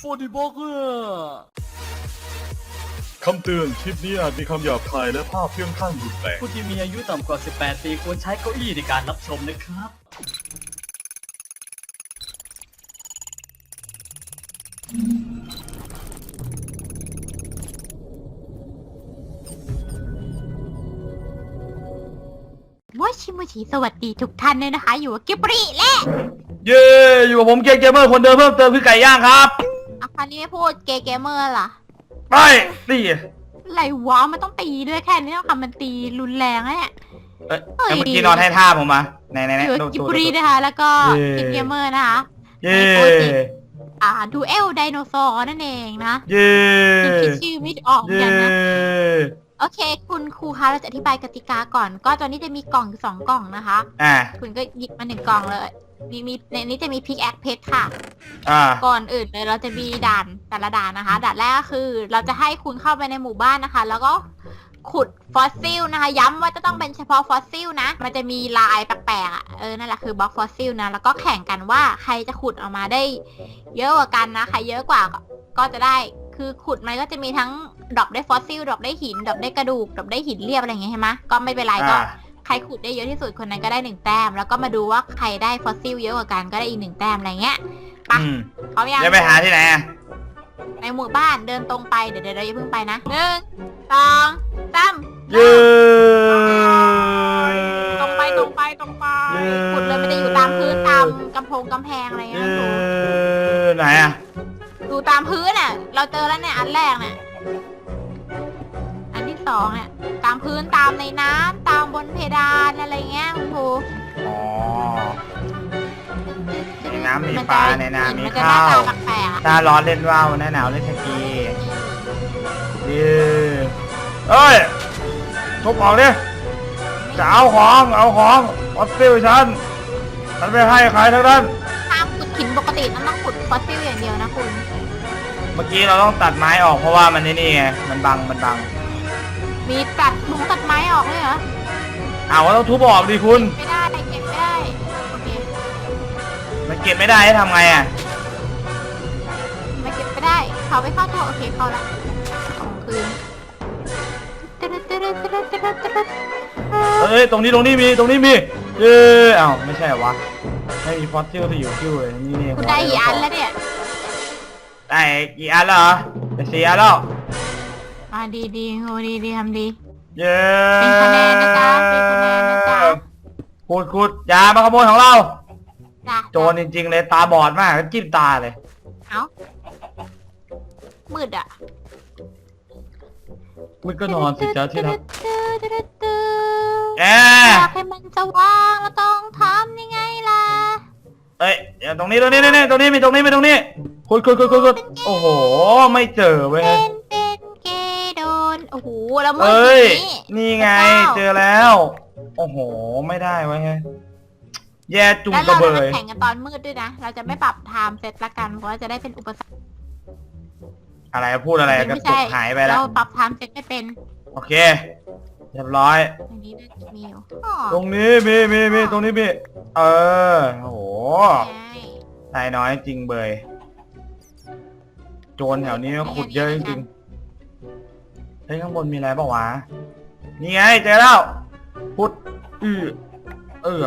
ฟอร์ดิบอกเกอร์คำเตือน คลิปนี้อาจมีคำหยาบคายและภาพเพียงข้างรุนแรงผู้ที่มีอายุต่ำกว่า 18 ปีควรใช้เก้าอี้ในการรับชมนะครับโมชิโมชิสวัสดีทุกท่านเลยนะคะ อยู่กับกิบรีและ เย้ อยู่กับผมเกมเกมเมอร์คนเดิมเพิ่มเติมคือไก่ย่างครับ อะคราวนี้ไม่พูดเกย์เกมเมอร์ล่ะ ไปนี่อะไรวะมันต้องตีด้วยแค่นี้ต้องทำมันตีรุนแรงนะเนี่ย เอ้ยเฮ้ย เมื่อกี้นอนให้ท่าผมมาไหนไหนไหนอยู่กับดูกิบดูรีดูนะคะ แล้วก็เย้กินเกมเมอร์นะคะ เย้อ่าดูเอลไดโนเสาร์นั่นเองนะเย้ยังคิดชื่อไม่ออกเหมือนเย้กันนะ โอเค คุณครูคะเราจะอธิบายกติกาก่อน ก็ตอนนี้จะมีกล่องอยู่สองกล่องนะคะ อ่าคุณก็หยิบมาหนึ่งกล่องเลย มีมีในนี้จะมีพิกแอคเพชรค่ะ อ่า ก่อนอื่นเลยเราจะมีด่านแต่ละด่านนะคะ ด่านแรกก็คือ เราจะให้คุณเข้าไปในหมู่บ้านนะคะ แล้วก็ขุดฟอสซิลนะคะ ย้ำว่าจะต้องเป็นเฉพาะฟอสซิลนะ มันจะมีลายแปลกๆอะเออนั่นแหละคือบล็อกฟอสซิลนะ แล้วก็แข่งกันว่าใครจะขุดออกมาได้ เยอะกว่ากันนะใครเยอะกว่าก็ก็จะได้คือขุดมันก็จะมีทั้งดรอปได้ฟอสซิลดรอปได้หินดรอปได้กระดูกดรอปได้หินเรียบอะไรอย่างเงี้ยใช่ไหมก็ไม่เป็นไรก็ อ่า ใครขุดได้เยอะที่สุดคนนั้นก็ได้หนึ่งแต้ม แล้วก็มาดูว่าใครได้ฟอสซิลเยอะกว่ากันก็ได้อีกหนึ่งแต้มอะไรเงี้ยไปอืมเขายัง จะไปหาที่ไหนอะในหมู่บ้านเดินตรงไปเดี๋ยวเดี๋ยวเราอย่าเพิ่งไปนะหนึ่งสองสามเย้ตรงไปตรงไปตรงไปเย้ขุดเลยไม่ได้อยู่ตามพื้นตามกำโพงกำแพงอะไรเงี้เย้ยดูไหนอะดูตามพื้นอะ เราเจอแล้วเนี่ยอันแรกเนี่ยอันที่ สองเนี่ยตามพื้นตามในน้ำตามบนเพดานอะไรเงี้ยคุณครูอ๋อ ในน้ำมีมัจะปลาในน้ำมีมันจะหน้าข้าวตาแปลกๆอะหน้าร้อนเล่นว่าวหน้าหนาวเล่นสกีเย้เอ้ยทุบออกดิจะเอาของเอาของออสซิลฉันฉันไม่ให้ใครทั้งนั้น ห้ามขุดหินปกติมันต้องขุดฟอสซิลอย่างเดียวนะคุณ เมื่อกี้เราต้องตัดไม้ออกเพราะว่ามันนี่นี่ไง มันบัง มันบัง มีตัดมุงตัดไม้ออกเลยเหรอเอาก็ต้องทุบออกดิคุณไม่ได้เก็บไม่ได้โอเคมันเก็บไม่ได้ให้ทำไงอะไม่เก็บไม่ได้เขาไม่เข้าตัวโอเคเข้าละของคืนเอ้ยตรงนี้ตรงนี้มีตรงนี้มีเย้เอ้าไม่ใช่เหรอวะไม่มีฟอสซิลที่อยู่คิวเลยนี่นี่คุณได้กี่อันแล้วเนี่ยได้กี่อันแล้วเหรอได้สี่อันแล้ว มาดีดีโหดีดีทำดี เย้เป็นคะแนนนะจ๊ะเป็นคะแนนนะจ๊ะขุดขุดอย่ามาขโมยของเรา จ้ะโจรจริง ๆ เลยตาบอดมากจิ้มตาเลยเอ้ามืดอะมึงก็นอนสิจ้าที่รักแออยากให้มันสว่างเราต้องทำยังไงล่ะ เอ้ยเดี๋ยวตรงนี้ตรงนี้นี่นี่ตรงนี้มีตรงนี้มีตรงนี้ขุดขุดขุดขุดขุดโอ้โห ไม่เจอเว้ยเป็นเป็นเก ย์โดนโอ้โหแล้วมืดเอ้ย อย่างนี้ นี่ไงพระเจอแล้ว โอ้โห ไม่ได้เว้ยแย่จุงแล้วกระเราเบจะยแข่งกันตอนมืดด้วยนะ เราจะไม่ปรับไทม์เซตละกันเพราะว่าจะได้เป็นอุปสรรค อะไรพูดอะไรกระไม่ตุใช่กหายไปแล้วเราปรับไทม์เซตไม่เป็นโอเค เรียบร้อยอย่างนี้น่าจะมีอยู่อ๋อตรงนี้มีมีมีตรงนี้มีเออ โอ้โหใช่นายน้อยจริงเบย โจรแถวนี้ขุดเยอะจริงๆ เฮ้ยข้างบนมีอะไรเปล่าวะ นี่ไงเจอแล้วพุดอือเออ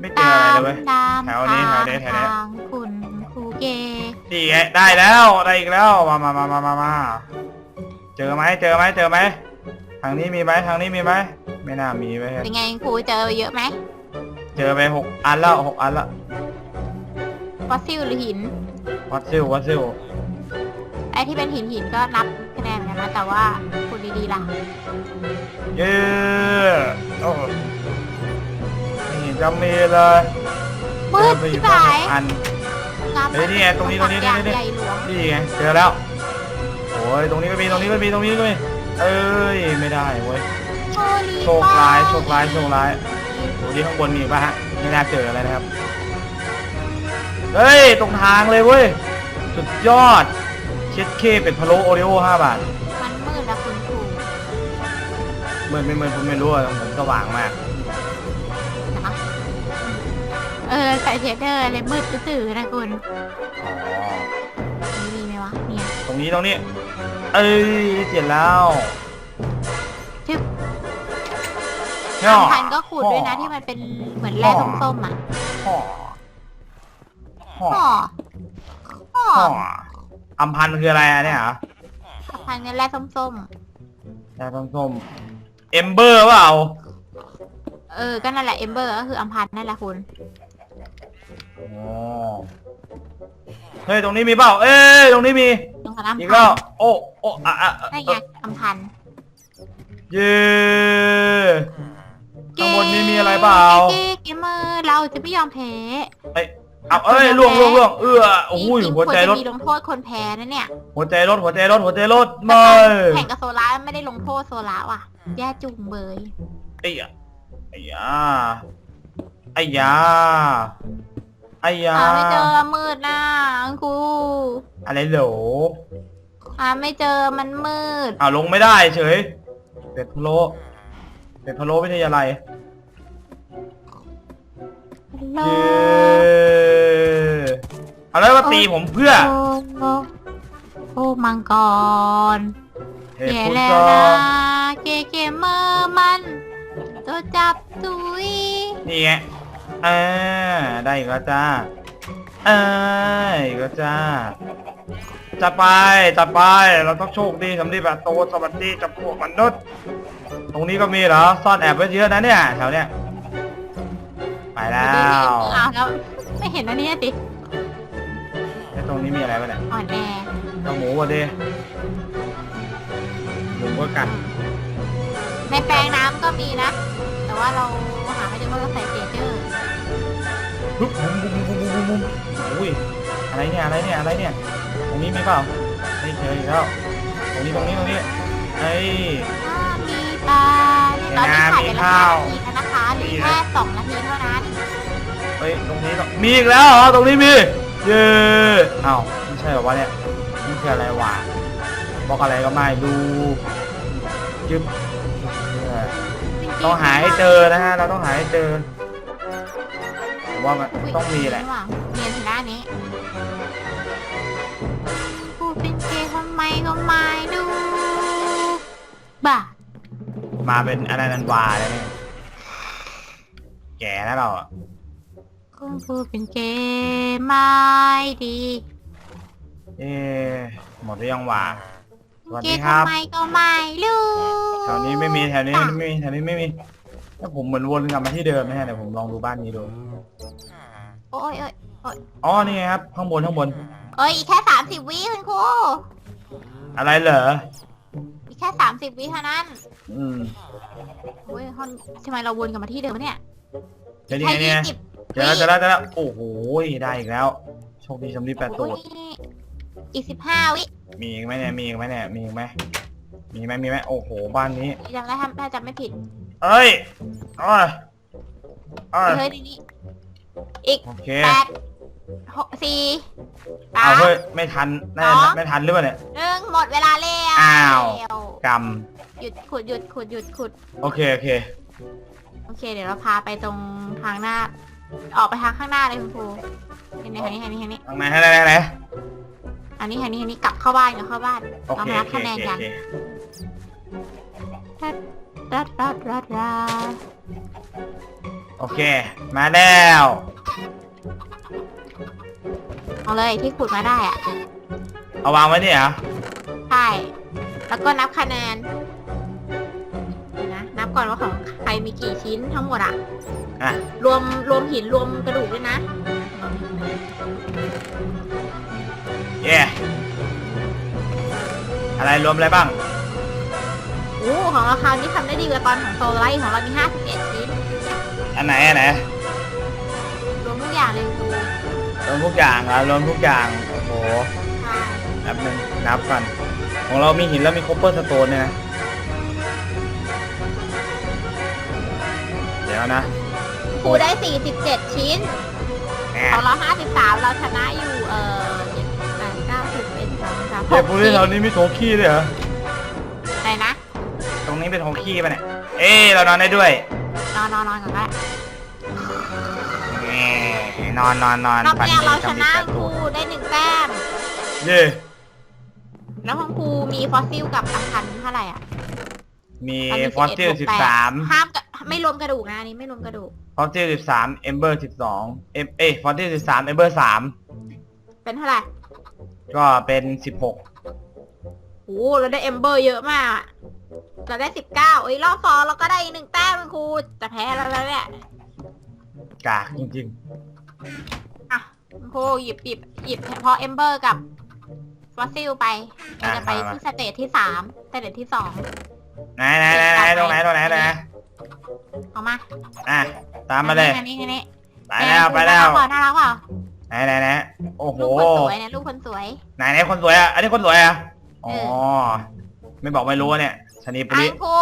ไม่เจออะไรเลยเว้ย ตามแถวนี้แถวนี้แถวนี้ ทางคุณครูเกย์นี่ไงได้แล้วได้อีกแล้วมามามามามามาเจอไหมเจอไหมเจอไหมทางนี้มีไหมทางนี้มีไหมไม่น่ามีไว้ยเป็นไงครูเจอเยอะไหมเจอไปหกอันแล้วหกอันแล้วฟอสซิลหรือหินวัดซิลวัดซิลไอ้ ที่เป็นหินหินก็นับคะแนนกันนะ แต่ว่าคุณดีๆล่ะ เย้โอ้โหไม่เห็นจะมีเลยมืดเจอไปอที่ยู่ไหนแค่หกอันงามเฮ้ยนี่ไงตรงนี้ตรงนี้อย่างนี่นี่ใหญ่หลวงนี่ไงเจอแล้ว โอ้ยตรงนี้ก็มีตรงนี้ก็มีตรงนี้ก็มีเอ้ยไม่ได้เว้ยโชลีโชคร้ายโชคร้ายโชคร้ายดูที่ข้างบนมีป่ะฮะไม่น่าเจออะไรนะครับเฮ้ยตรงทางเลยเว้ยสุดยอด เช็ดเคเป็ดพะโล้โอริโอห้าบาทมันมืดแล้วคุณครูเหมือนไม่เหมือนผมไม่รู้อะผมสว่างมาก นะคะเอเออใส่เชดเดอร์อะไรมืดตื้อๆนะคุณอ๋อ นี่มีไหมวะเนี่ยตรงนี้ตรงนี้ เอ้ยเสร็จแล้วชึบเนี่ยพันก็ขูดด้วยนะที่มันเป็นเหมือนแร่ส้มๆอะห่อห่อห่อห่อห่อ อัมพันธ์คืออะไรอะเนี่ยเหรอพันกันแร่ส้มแต่ส้มๆเอมเบอร์เปล่าๆ เออ ก็นั่นแหละเอมเบอร์ก็คืออัมพันนั่นแหละคุณ อ๋อเฮ้ยตรงนี้มีเปล่า เอ้ยตรงนี้มีตรงกับอัมอีกพัแล้นวโอ้โอ้อะอะอะนั่นไงอัมพันเย้ ข้างบนนี้มีอะไรเปล่า เก๊เกมเมอร์เราจะไม่ยอมแพ้ เอ้ย เอาเอ้ยล่วงล่วงล่วงเอื้อโอ้ยจริงๆหัวใจรถ ควจะมีลงโทษคนแพ้นะเนี่ยหัวใจรถหัวใจรถหัวใจรถแต่ไม่การแข่งกับโซล่าไม่ได้ลงโทษโซล่าว่ะ แย่จุงเบยไอ้ยะไอ้ยาไอ้ยาไอ้ยาหาไม่เจอมืดนะคุณครูอะไรเหรอหาไม่เจอมันมืดอ้าวลงไม่ได้เฉยเป็ดพะโล้เป็ดพะโล้วิทยาลัยโล เย้เอาแล้วมาตีผมเพื่อ โอ้โอ้โอ้มังกรเฮ้ยแย่พูดแล้วก็นะเกเกมเมอร์มัน ตัวจับตุยนี่ไงอ่าได้อีกแล้วจ้าอ่าอีกแล้วจ้าจัดไปจัดไปเราต้องโชคดีสำหรับแบบโตสวัสดีกับพวกมนุษย์ตรงนี้ก็มีเหรอซ่อนแอบไว้เยอะนะเนี่ยแถวเนี้ย ไปแล้วอ้าวแล้วไม่เห็นอันนี้ดิแล้วตรงนี้มีอะไรบ้างเนี่ยอ่อนแอเจ้าหมูวะเดหมูก็กัดในแปลงน้ำก็มีนะ แต่ว่าเราหาไม่เจอว่าเราใส่เจเจอร์ปุ๊บบุ้มบุ้มบุ้มบุ้มบุ้มบุ้มอุ้ยอะไรเนี่ยอะไรเนี่ยอะไรเนี่ยตรงนี้มีเปล่าไม่เจออีกแล้วตรงนี้ตรงนี้ตรงนี้ไอ้ยถ้ามีปลา ตอนนี้ถ่ายไปมีแล้วข้าวนาทีแล้วนะคะเหลือแค่สองนาทีเท่านั้น เฮ้ยตรงนี้ต้องมีอีกแล้วเหรอตรงนี้มีเย้อ้าวไม่ใช่เหรอวะเนี่ยนี่คืออะไรวะบอกอะไรก็ไม่ดูจึ๊บเนี่ยต้องหาให้เจอนะฮะเราต้องหาให้เจอผมว่ามันต้องมีแหละเรียนถึงด้านนี้พูดเป็นเกย์ทำไมก็ไม่รู้บ้า มาเป็นอะไรนันวาเลยเนี่ยแก่แล้วเราอะคุณพูดเป็นเกย์ไม่ดี เอ๊ะหมดหรือยังวะสวัสเกดีย์ครับ ทำไมก็ไม่รู้แถวนี้ไม่มีแถวนี้ไม่มีแถวนี้ไม่มีถ้าผมเหมือนวนกลับมาที่เดิมนะฮะเดี๋ยวผมลองดูบ้านนี้ดูโอ้ยโอ้ยอ๋อนี่ไงครับ ข้างบนข้างบนเอ้ยอีกแค่สามสิบวิคุณครูอะไรเหรอ อีกแค่สามสิบวิเท่านั้นอืมโอ้ยฮอนทำไมเราวนกลับมาที่เดิมวะเนี่ยเจะดีแค่ไงยี่เนี่ยสิบเจอแล้วเจอแล้วเจอแล้วโอ้โหได้อีกแล้ว โชคดีสำลีแปดตูดอีกสิบห้าวิมีอีกไหมเนี่ยมีอีกไหมเนี่ยมีอีกไหมมีไหมมีไหมโอ้โหบ้านนี้ จำได้ถ้าถ้าจำไม่ผิดเอ้ยเอ้ยเอ้ยเฮ้ยนี่นี่อีกโอเค แปด หกสี่สาเอาม เฮ้ยไม่ทันแน่สอง ไม่ทันหรือเปล่าเนี่ย หนึ่งหมดเวลาแล้วอ้าว กหยุดขุดหยุดขุดหยุดขุดำโอเคโอเค โอเค เดี๋ยวเราพาไปตรงทางหน้า ออกไปทางข้างหน้าเลยคุณครูนี่นี่ทางนี้ทางนี้ทางนี้ทางไหนทางไหนทางไหนอันนี้ทางนี้ทางนี้กลับเข้าบ้านกลับเข้าบ้านโอเราเคมารัโอบเคคะแนโอนเคกัโอนเครัดรัดรัดรัดโอเค มาแล้ว เอาเลยที่ขุดมาได้อะเอาวางไว้เนี่ยเหรอใช่ แล้วก็นับคะแนนเดี๋ยวนะ นับก่อนว่าของใครมีกี่ชิ้นทั้งหมดอะอะรวมรวมหินรวมกระดูกด้วยนะเย่อะไรรวมอะไรบ้าง โอ้ของเราคราวนี้ทำได้ดีกว่าตอนของโซลไลท์ของเรามี51ชิ้นอันไหนอันไหน วมทุกอย่างเหรอรวมทุกอย่าง โอ้โหใช่นับหนึ่งนับก่อนของเรามีหินแล้วมีคอปเปอร์สโตนเนี่ยนะ เดี๋ยวนะ ครูได้ 47 ชิ้นแหของมเรา53 เราชนะอยู่ เอ่อ7 8 9 10 1 2 3เจ๊พูดที่แถว6นี้มีโถขี้ด้วยเหรอ ไหนนะ ตรงนี้เป็นโถขี้ป่ะเนี่ย เอ้เรานอนได้ด้วย นอนนอนนอนก่อนก็ได้แหม นอนนอนนอนรอบฝันแรดีกเราชจำดีนะแต่คตัรูวได้หนึ่งแต้ม เย่แล้วคุณครูมีฟอสซิลกับอังคันเท่าไหร่อะมีนนี้ฟอสซิล11สิบสามห้ามกะไม่รวมกระดูกนะอันนี้ไม่รวมกระดูก ฟอสซิลสิบสามเอมเบอร์สิบสองเอเอยฟอสซิลสิบสามเอมเบอร์สามเป็นเท่าไหร่ก็เป็นสิบหกโอ้เราได้เอมเบอร์เยอะมากอะเราได้สิบเก้าเอ้ยรอบสองเราก็ได้อีกหนึ่งแต้มคุณครูจะแพ้แล้วแล้วเนี่ยกากจริง อะคุณครูหยิบหยิบหยิบเฉพาะเอมเบอร์กับฟอสซิลไปเราจะไปที่สเตจที่สามสเตจที่สองๆไหนไหนไหนไหนตรงไหนตรงไหนตรงไหนเอามาอะตามมาเลย อันนี้อันนี้ไปแล้วไปแล้วน่ารักเปล่าน่ารักเปล่าไหนไหนไหนโอ้โห ลูกคนสวยเนี่ยลูกคนสวย ไหนไหนคนสวยอะ อันนี้คนสวยอะ อ๋อเอไม่บอกไม่รู้อะเนี่ย ชนีปุอัรินครู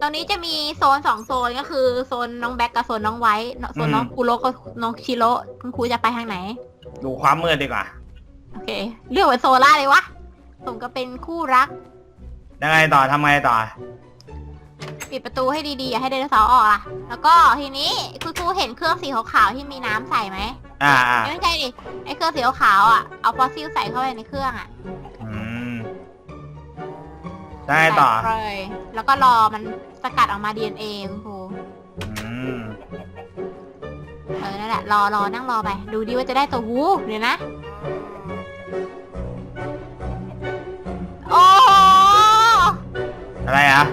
ตรงนี้จะมีโซนสองโซนก็คือโซนน้องแบ็กกับโซนน้องไวท์โซนน้องอืมกุโรกับน้องชิโร่คุณครูจะไปทางไหน ดูความมืดดีกว่าโอเค เลือกเป็นโซล่าเลยวะสมก็เป็นคู่รัก ยังไงต่อทำไงต่อ ปิดประตูให้ดีๆ อย่าให้ไดโนเสาร์ออกล่ะ แล้วก็ทีนี้คุณครูเห็นเครื่องสีขาวๆที่มีน้ำใส่ไหมอ่าอ่าไม่ใช่ดิไอ้เครื่องสีขาวๆอะเอาฟอสซิลใส่เข้าไปในเครื่องอะอืมยัง ไงต่อ ใส่เลยแล้วก็รอมันสกัดออกมา DNA คุณครูอืม เออ นั่นแหละ รอรอนั่งรอไป ดูดิว่าจะได้ตัววูเดี๋ยวนะ โอ้โหอะไรอะ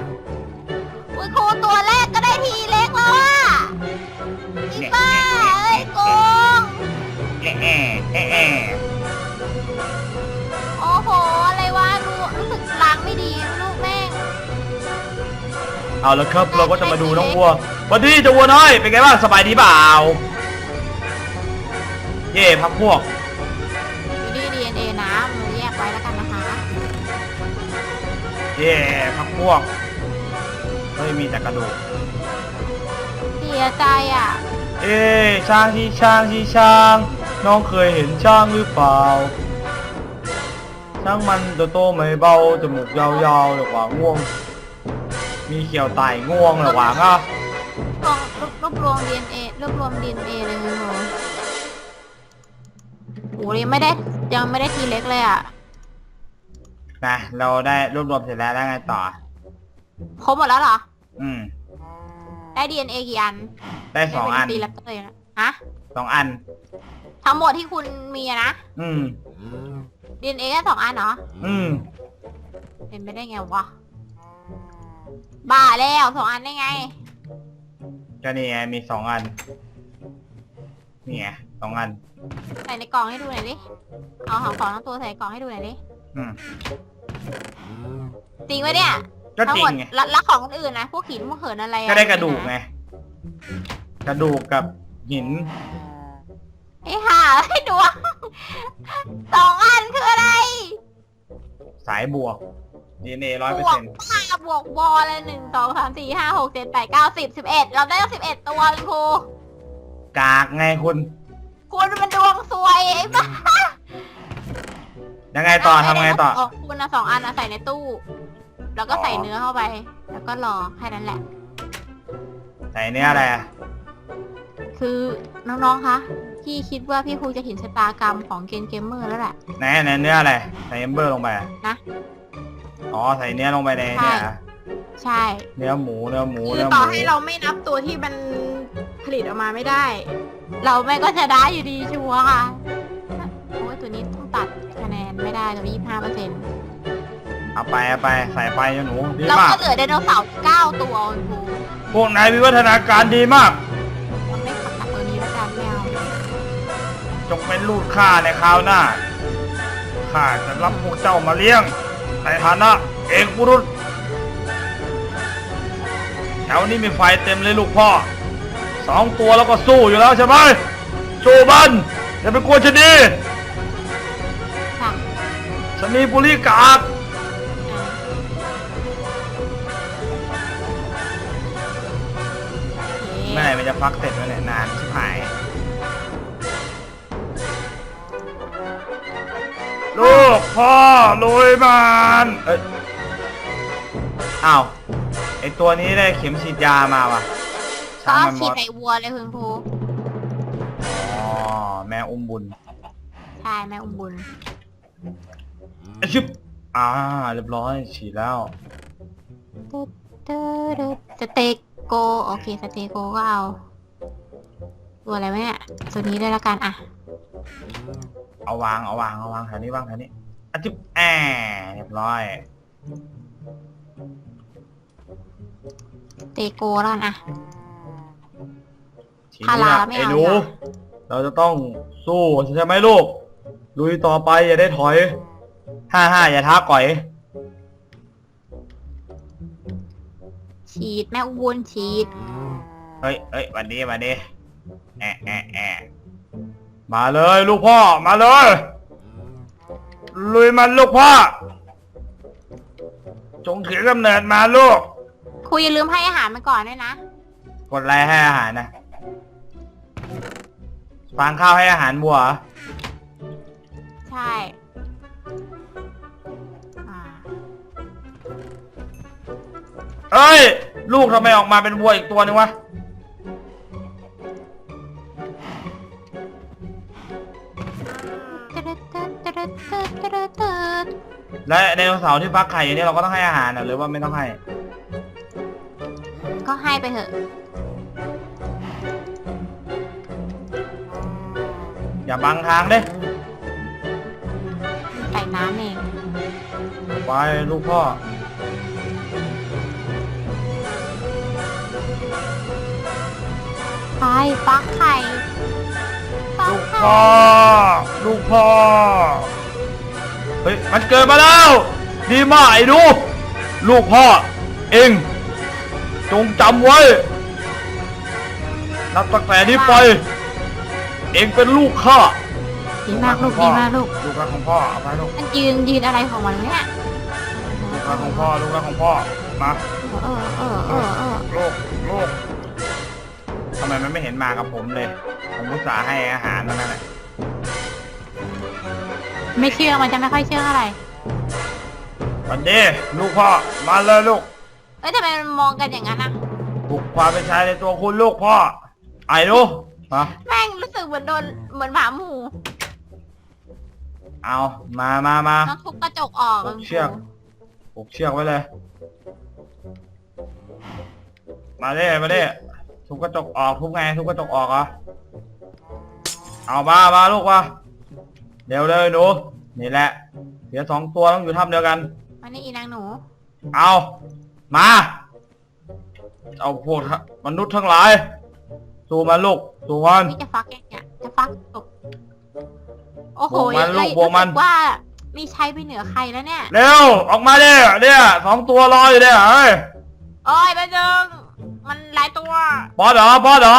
คุณครูตัวแรกก็ได้ทีเล็กแล้วอะอีบ้าเอ้ยโกงแอะแอะแอะแอะ เอาละครับเราก็จะมาดูน้องวัวสวันนี้เจะวัวน้อยเป็นไงบ้างสบายดีเปล่าเย่พักพวกดูดิ DNA นะมือแยกไว้แล้วกันนะคะเย่พักพวกเฮ้ยมีแต่กระดูกเสียใจอะ เอ๊ะช้างที่ช้างที่ช้าง น้องเคยเห็นช้างหรือเปล่าช้างมันตัวโตไม่เบาจมูกยาวๆหรือว่าง่วง มีเขียวไต่ง่วงหรือว่าอะรวบรวบรวบรวม DNA รวบรวม DNA เลยคุณครูโอ้ยยังไม่ได้ยังไม่ได้ทีเล็กเลยอะนะเราได้รวบรวมเสร็จแล้วแล้วไงต่อ ครบหมดแล้วเหรอ อืม ได้ DNA กี่อันได้สองอันตีแรปเตอร์นะฮะสองอัน ทั้งหมดที่คุณมีอะนะอืม DNA แค่สองอันเหรออืม เป็นไปได้ไงวะ บ้าแล้วสองอันได้ไง ก็นี่ไงมีสองอัน นี่ไงสองอัน ใส่ในกล่องให้ดูหน่อยดิเอาของของทั้งตัวใส่ในกล่องให้ดูหน่อยดิอืมจริงปะเนี่ยก็ทั้งจริหมงดไง แล้วแล้วของคนอื่นนะพวกหินพวกเหินอะไรอก็ได้กระดูกไง กระดูกกับหิน ไอ้ห่าให้ดวงสองอันคืออะไร สายบวก DNA ร้อยบเปอร์วกเซ็นต์ห้าบวกบอลเลยหนึ่งสองสามสี่ห้าหกเจ็ดแปดเก้าสิบสิบเอ็ดเราได้ตั้งสิบเอ็ดตัวคุณครูกากไงคุณ คุณมันดวงซวยไอ้บ้ายังไงต่อทำไงต่อ ของคุณนะสองอันนะใส่ในตู้ แล้วก็ใส่เนื้อเข้าไป แล้วก็รอแค่นั้นแหละ ใส่เนื้ออะไรอะคือน้องๆ คะ พี่คิดว่าพี่ครูจะเห็นชะตากรรมของเกนเกมเมอร์แล้วแหละ ไหนไหนเนื้ออะไร ใส่เอมเบอร์ลงไปอะนะ อ๋อใส่เนื้อลงไปในใช่เนี่ยอะใช่เนื้อหมูเนื้อหมูคือเนื้อหต่อมูให้เราไม่นับตัวที่มันผลิตออกมาไม่ได้ เราแม่งก็จะได้อยู่ดีชัวร์ค่ะโอ้ยตัวนี้ต้องตัดคะแนนไม่ได้ตัวยี่ห้าเปอร์เซ็นต์เอาไปเอาไปใส่ไปเจ้าหนูดีเรามากก็เหลือไดโนเสาร์เก้าตัวคุณครูพวกนายวิวัฒนาการดีมาก เราไม่ขัดตัวนี้แล้วกันแมวจงเป็นลูกข้าในคราวหน้าข้าจะรับพวกเจ้ามาเลี้ยง ในฐานะเอกบุรุษแถวนี้มีไฟเต็มเลยลูกพ่อสองตัวแล้วก็สู้อยู่แล้วใช่ไหมสู้บันอย่าไปกลัวชะนีค่ะชะนีบุรีกากโอเคเมื่อไหร่มันจะฟักเสร็จแล้วเนี่ยนานชิบหาย ลูกพ่อลุยมันเอ้ยอ้าวไอตัวนี้ได้เข็มฉีดยามาว่ะก็ช้างมันมฉีดดใส่วัวเลยคุณครูอ๋ออุ้มบุญใช่แม่อุ้มบุญอะชึบอ่า เรียบร้อยฉีดแล้วตึ๊ดตึ๊ดตึ๊ดสเต็กโกโอเคสเต็กโกก็เอา ตัวอะไรวะเนี่ยตัวนี้ด้วยละกันอะ เอาวางเอาวางเอาวางแถวนี้วางแถวนี้อะชึบแอเรียบร้อยสเต็กโกแล้วกันอะทีพานี้รานะไม่ไอ้เอาหนูดีกว่าเราจะต้องสู้ใช่ไหมลูกลุยต่อไปอย่าได้ถอยห้าห้าอย่าท้าก่อย ฉีดแม่อุ้มบุญฉีด เฮ้ยเฮ้ยวันนี้วันนี้แอะแอะแอะ มาเลยลูกพ่อมาเลยลุยมันลูกพ่อ จงถือกำเนิดมาลูก ครูอย่าลืมให้อาหารมันก่อนด้วยนะ กดไลค์ให้อาหารนะฟางข้าวให้อาหารบัวเหรอใช่อ่าเอ้ย ลูกทำไมออกมาเป็นวัวอีกตัวนึงวะ และไดโนเสาร์ที่ฟักไข่อยู่เนี่ยเราก็ต้องให้อาหารนะหรือว่าไม่ต้องให้ก็ให้ไปเถอะ อย่าบังทางเด้ใส่น้ำเอง ไปลูกพ่อ ไปฟักไข่ฟักลูกไข่ พ่อ ลูกพ่อ เฮ้ยมันเกิดมาแล้ว ดีมากไอ้ดู ลูกพ่อ เองจงจำไว้ นับตั้งแต่นี้ไป เองเป็นลูกข้าดีมากลูกดีมากลูก ลูกรักของพ่อเอาไปลูกมันยืนยืนอะไรของมันวะเนี่ยลูกรักของพ่อลูกรักของพ่อมาเออเออเออเออลูกลูกทำไมมันไม่เห็นมากับผมเลย ผมอุตส่าห์ให้อาหารมันนั่นแหละ ไม่เชื่อมันจะไม่ค่อยเชื่ออะไร วันนี้ลูกพ่อมาเลยลูกเอ้ยทำไมมันมองกันอย่างนั้นอะปลุกความเป็นชายในตัวคุณลูกพ่อ ไอ้ดูมาแม่งรู้สึกเหมือนโดนเหมือนหมาหมูเอามามามาต้องทุบกระจกออกผูกเชือกปลุกเชือกไว้เลย มาเด้มาเด้ทุบกระจกออกทุบไงทุบกระจกออกเหรอเอามามาลูกมา เดี๋ยวเลยหนูนี่แหละเดี๋ยวสองตัวต้องอยู่ถ้ำเดียวกันอันนี้อีนางหนู เอามา เอาพวกมนุษย์ทั้งหลาย สู้มันลูกสู้มัน นี่จะฟักยังเนี่ยจะฟักตกโอ้โหบวกมันลูกเลยบวกมัน รู้สึว่ามีชัยไปเหนือใครแล้วเนี่ย เร็วออกมาเด้เนี่ยสองตัวรออยู่เนี่ยเฮ้ยโอ้ยไปจึงมันหลายตัว บอสเหรอบอสเหรอ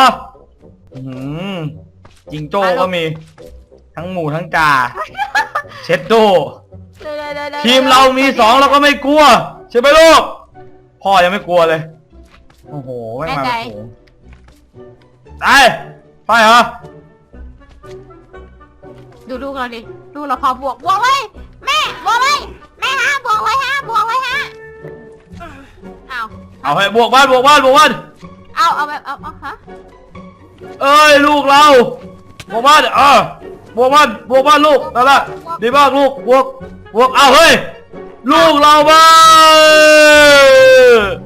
อื้อหือจิงโจ้ก็มี ทั้งหมูทั้งจ่าเช็ดโดเดี๋ยวเดี๋ยวเดี๋ยวทีมเรามีสองเราก็ไม่กลัวใช่ไหมลูกพ่อยังไม่กลัวเลย โอ้โหไม่งมาเป็นฝูงไปไปเหรอดูลูกเราดิลูกเราพอบวกบวกเลยแม่บวกเลยแม่ฮะบวกเลยฮะบวกเลยฮะเอาเอาให้บวกบ้านบวกบ้านบวกบ้านเอาเอาแบบเอาเอาฮะเอ้ยลูกเราบวกบ้านเออ บวกบ้านบวกบ้านลูกนั่นแหละดีมากลูกบวกบวกเอาเฮ้ยลูกเราบ้าน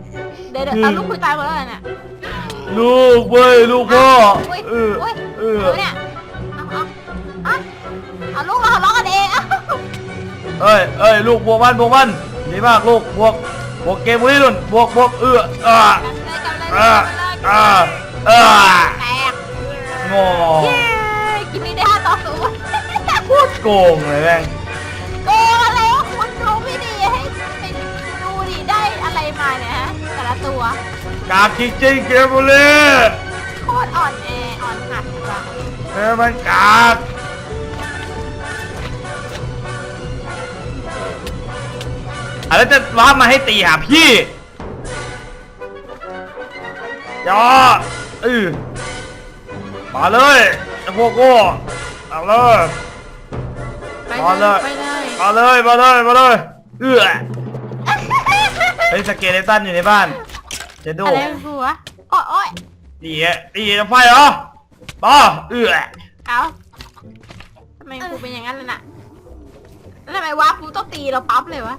เดี๋ยวเดี๋ยวเอาลูกคุยตายหมดแล้วเหรอเนี่ย ลูกเว้ยลูกพ่ออุ้ยเอออุ้ยเออเอาเนี่ยเอาเอาเอาเอาลูกเราทะเลาะกันเองเอาเอ้ยเอ้ยลูกบวกมันบวกมันดีมากลูกบวกบวกเกมวิ่งรุ่นบวกบวกเอื้ออ่ากันเลยกันเลยอ่ากันเลยอ่าอ่าแตกงอเย้กินนี่ได้ ห้าต่อศูนย์พูดโกงเลยแม่งโกงอะไรวะคุณดูไม่ดีให้ไปดูดิได้อะไรมาเนี่ยฮะแต่ละตัวกากจริงๆเกมบุรีโคตรอ่อนแออ่อนหัดว่ะเออมันกากอะไรจะว้าร์ปมาให้ตีหาพี่ยอเออมาเลยไอ้พวกโก้ เอาเลย ไปมาเลยไปเลยมาเลยมาเลยมาเลยเอื้อเฮ้ยสเกเลตันอยู่ในบ้านเจดูอะไรกูวะโอ้ยโอ้ยตีอะตีจะไฟเหรอป้าเอื้อเอาไมครูเป็นอย่างนั้นเลยน่ะแล้วทำไมวะครูต้องตีเราปั๊บเลยวะ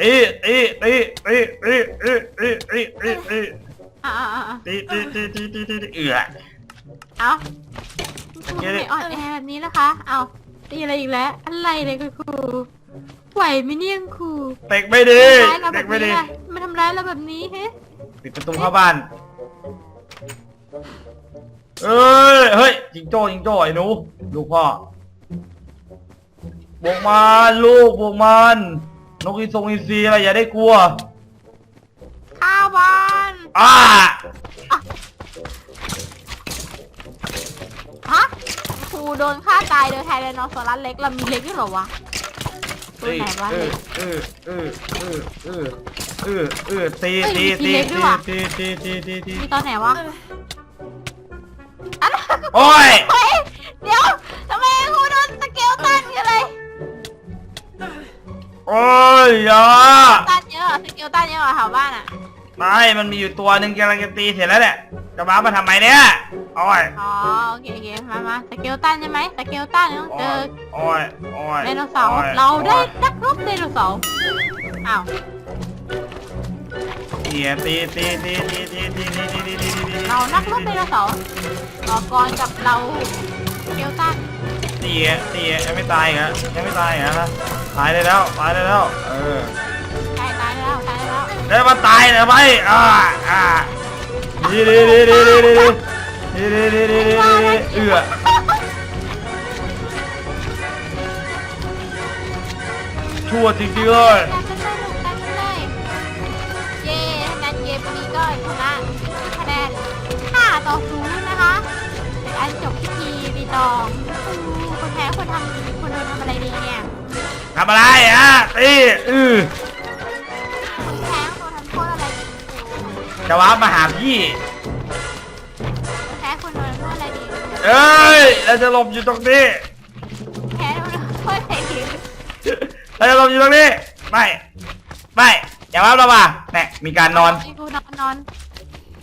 ตีตีตีตีตีตีตีตีตีตีอ่าอ่าอ่าตีตีตีตีตีตีตีเอือเอาครู ทำไมอ่อนแอแบบนี้ล่ะคะ เอาตีอะไรอีกแล้ว อะไรเลยคุณครู ไหวไหมเนี่ยคุณครูเด็กไม่ดีทำร้ายเราแบเด็กบไม่นี้ดีล่ะมาทำร้ายเราแบบนี้เฮ้ปิดประตูเข้าบ้าน เอ้ย เฮ้ยจิงโจ้จิงโจ้ไอ้หนูลูกพ่อบวกมันลูกบวกมันนกอีทรงอีซีอะไรอย่าได้กลัว ข้าวบอลอ้า ฮะครูโดนฆ่าตายโดยไทแรนอซอรัสเล็กเรามีเล็กด้วยเหรอวะตัวไหนวะเอเล็อกเออเออเออเออเออเออตีเอ้ยตีมีตีเล็กด้ตีวยว่ะตีตีตีตีตีมีตอนไหนวะอะไรโอ้ยเฮ้ยเดี๋ยวทำไมครูโดนสเกลตันกันเลยโอ้ยอย่าตันเยอะสเกลตันเยอะกว่าแถวบ้านอะ ไม่มันมีอยู่ตัวหนึ่งกำลังจะตีเสร็จแล้วเนี่ยจะมามาทำไมเนี่ยโอ้ยอ๋อโอเคโอเคมามาสเกลตันใช่ไหมสเกลตันต้องเจอโอ้ยโอ้ยไดโนเสาร์โอ้ยเราได้นักรบไดโนเสาร์อ้าวเตีตีตีตีตีตีตีตีตีตีตีตีเรานักรบไดโนเสาร์ออกก่อนกับเราสเกลตันตีตียังไม่ตายเหรอยังไม่ตายเหรอนะตายได้แล้วตายได้แล้ว เออ ตายตายแล้วตายแล้วแล้วมาตายเหรอไหมอ่าอ่าดีดีดีดีดีดีดีดีดีดีดีเอือชั่วจริงๆเลยตายกันเลยลูกตายกันเลยเย้คะแนนเกมนี้ก็ชนะคะแนน5ต่อ0นะคะเป็นอันจบพิธีรีตองอู้คนแพ้คนทำคนโดนทำอะไรดีเนี่ยทำอะไรอะตีอือ จะว้ามาหาพี่คนแพ้คนโดนทำโทษอะไรดี เอ้ยเราจะหลบอยู่ตรงนี้ แพ้โดนทำโทษอะไรดีเราจะหลบอยู่ตรงนี้ ไม่ ไม่อย่าว้าเรามาเนี่ยมีการนอนไอ้กูนอนนอน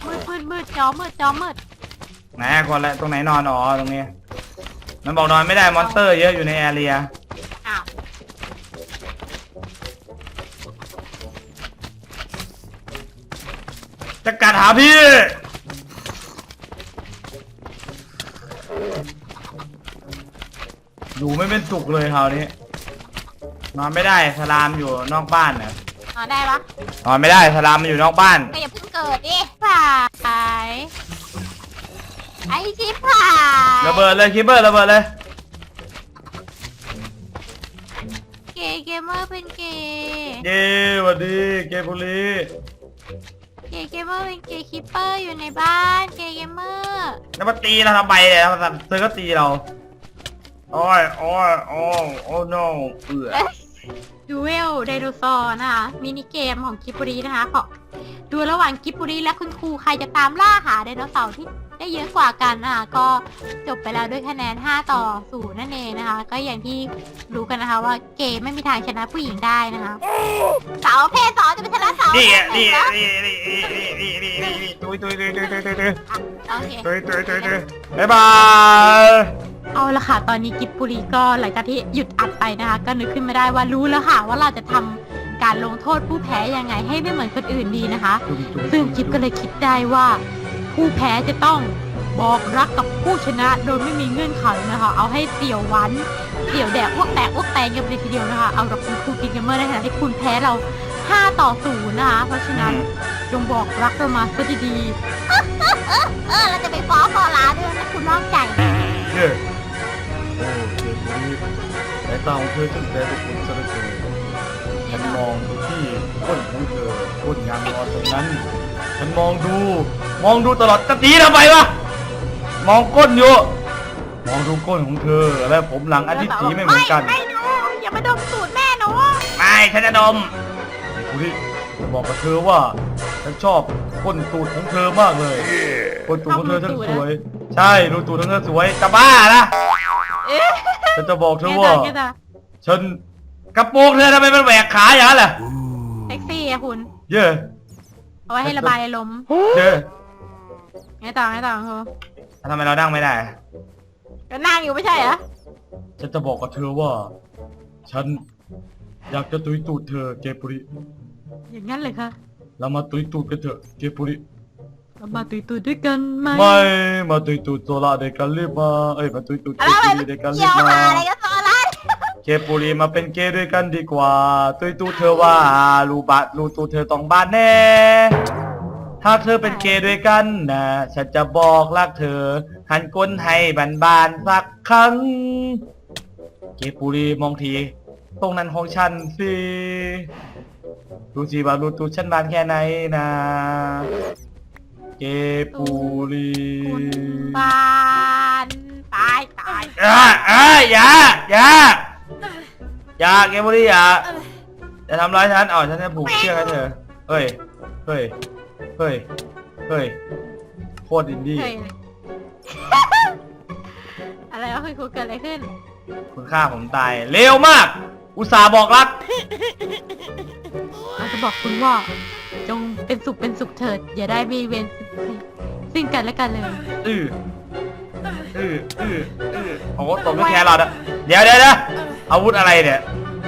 มืดมืดมืดจอมืดจอมืดไหนคนละตรงไหนนอนอ๋อตรงนี้ มันบอกนอนไม่ได้มอนเตอร์เยอะอยู่ในแอเรียอ้าว จะกัดหาพี่ อยู่ไม่เป็นสุขเลยคราวนี้ นอนไม่ได้สลามอยู่นอกบ้านน่ะนอนได้ปะนอนไม่ได้สลามมันอยู่นอกบ้าน ก็อย่าเพิ่งเกิดดิผายไอชิบหายระเบิดเลยคิปเปอร์ระเบิดเลย เกย์เกมเมอร์เป็นเกย์เย้สวัสดีเกบุรี เกย์เกมเมอร์เป็นเกย์คิปเปอร์อยู่ในบ้าน เกย์เกมเมอร์แล้วมาตีเราทำไมเนี่ยเธอก็ตีเราโอ้ยโอ้ยโอ้โอ้ no เบื่อ ดูเวลไดโนเสาร์นะคะ มินิเกมของกิบบุรีนะคะขอ ดูระหว่างกิบบุรีและคุณครูใครจะตามล่าหาไดโนเสาร์ที่ได้เยอะกว่ากันนะคะก็จบไปแล้วด้วยคะแนน 5 ต่อ 0 นั่นเองนะคะ ก็อย่างที่รู้กันนะคะว่าเกมไม่มีทางชนะผู้หญิงได้นะคะสาวประเพศสองจะเป็นชนะสาวประนี่เภไงทหนึ่นี่งเหรอนี่นี่นี่นี่นี่นี่นี่ตุยตุยตุยตุยตุยตุยตุยโอเค ตุยตุยตุยตุยบ๊ายบายเอาละค่ะ ตอนนี้กิบบุรีก็หลังจากที่หยุดอัดไปนะคะ ก็นึกขึ้นมาได้ว่ารู้แล้วค่ะ ว่าเราจะทำ การลงโทษผู้แพ้ยังไงให้ไม่เหมือนคนอื่นดีนะคะ ซึ่งกิบก็เลยคิดได้ว่า ผู้แพ้จะต้องบอกรักกับผู้ชนะโดยไม่มีเงื่อนไขนะคะ เอาให้เสี่ยวหวันเสี่ยวแดกพวกแตกพวกแตงกันไปเลยทีเดียวนะคะ เอากับคุณครูกินเกมเมอร์ในขณะที่คุณแพ้เรา 5 ต่อ0นะคะ เพราะฉะนั้นจงบอกรักเรามาซะดีๆเออเราจะไปฟ้องฟอลาด้วยนะคุณนอกใจเย้โอ้เกมนี้สายตาของเธอช่างแสบอุ่นซะเหลื ฉันมองดูที่ก้นของเธอก้นยางรอตรงนั้น ฉันมองดู มองดูตลอดจะตีทำไมวะมองก้นอยู่มองดูก้นของเธอ และผมหลังอันที่สีไม่เหมือนกัน ไม่ดูอย่ามาดมสูตรแม่หนูไม่ฉันจะดมไอ้คุริจะบอกกับเธอว่าฉันชอบก้นตูดของเธอมากเลยก้นตูดของเธอฉันสวย ใช่ดูตูดของเธอสวยจะบ้าละเอ๊ะฉันจะบอกเธอแกว่าตาแกตาฉัน กระโปรงเธอทำไมมันแหวกขาอย่างนั้นล่ะเซ็กซี่อะคุณ เย่เอาไว้ให้ระบายลมเย่ไงต่อไงต่อคุณทำไมเรานั่งไม่ได้ ก็นั่งอยู่ไม่ใช่เหรอฉันจะบอกกับเธอว่า ฉันอยากจะตุยตูดเธอเกปุริ อย่างนั้นเลยค่ะเรามาตุยตูดกันเถอะเกปุริ เรามาตุยตุยด้วยกันไหมไม่มาตุยตูดโซล่าด้วยกันรีบมา เอ้ยมาตุยตูดเกแล้วปุมันริด้วยกันรีเกี่ยบวมาหาอะไรกับโซ ล่าเกปุริมาเป็นเกย์ด้วยกันดีกว่า ตุยตูดเธอว่ารูบะรูตูดเธอต้องบานแน่ ถ้าเธอเป็นเกย์ด้วยกันนะฉันจะบอกรักเธอ หันก้นให้บันบานๆสักครั้ง เกปุรีมองที ตรงนั้นของฉันสิดูสิว่ารูตูดฉันบานแค่ไหนนะ เกปุรีคุณบานตายตาย อ่าอ่าอย่าอย่า อย่าเกปุรีอย่าจะทำร้ายฉันอ๋อฉันจะผูกเชือกให้เธอเฮ้ยเฮ้ยเฮ้ยเฮ้ยโคตรอินดี้เฮ้ยอะไรวะคุณครูเกิดอะไรขึ้น คุณฆ่าผมตายเร็วมาก อุตส่าห์บอกรักเราจะบอกคุณว่า จงเป็นสุขเป็นสุขเถิด อย่าได้มีเวรซึ่งกันและกันเลย อืออืออืออือโอ้โหตบด้วยแครอทอะเดี๋ยวเดี๋ยวเดี๋ยว อาวุธอะไรเนี่ย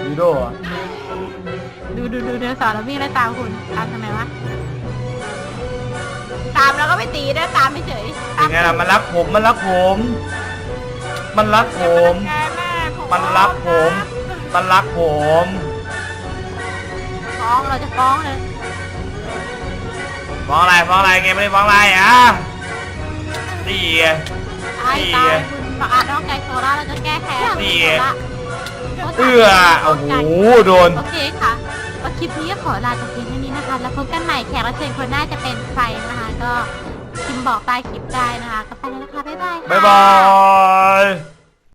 ยูโดอะดูดูดูเดือสาวแล้ววิ่งไล่ตามคุณตามทำไมวะตามแล้วก็ไม่ตีด้วยตามไม่เฉยเป็นไงล่ะมันรักผมมันรักผม มันรักผมมันรักผม มันรักผม ฟ้องเราจะฟ้องเลยฟ้องอะไรฟ้องอะไรไงไม่ได้ฟ้องอะไรอะนี่ไง ตายตายคุณประอาจน้องไก่โซล่าเราจะแก้แค้นนี่โซล่า เอื้อโอ้โหโดน โอเคค่ะก็คลิปนี้ก็ขอลาจากเพียงเท่านี้นะคะ แล้วพบกันใหม่แขกรับเชิญคนหน้าจะเป็นใครนะคะ ก็พิมพ์บอกใต้คลิปได้นะคะ ก็ไปแล้วนะคะ บ๊ายบายค่ะ บ๊ายบาย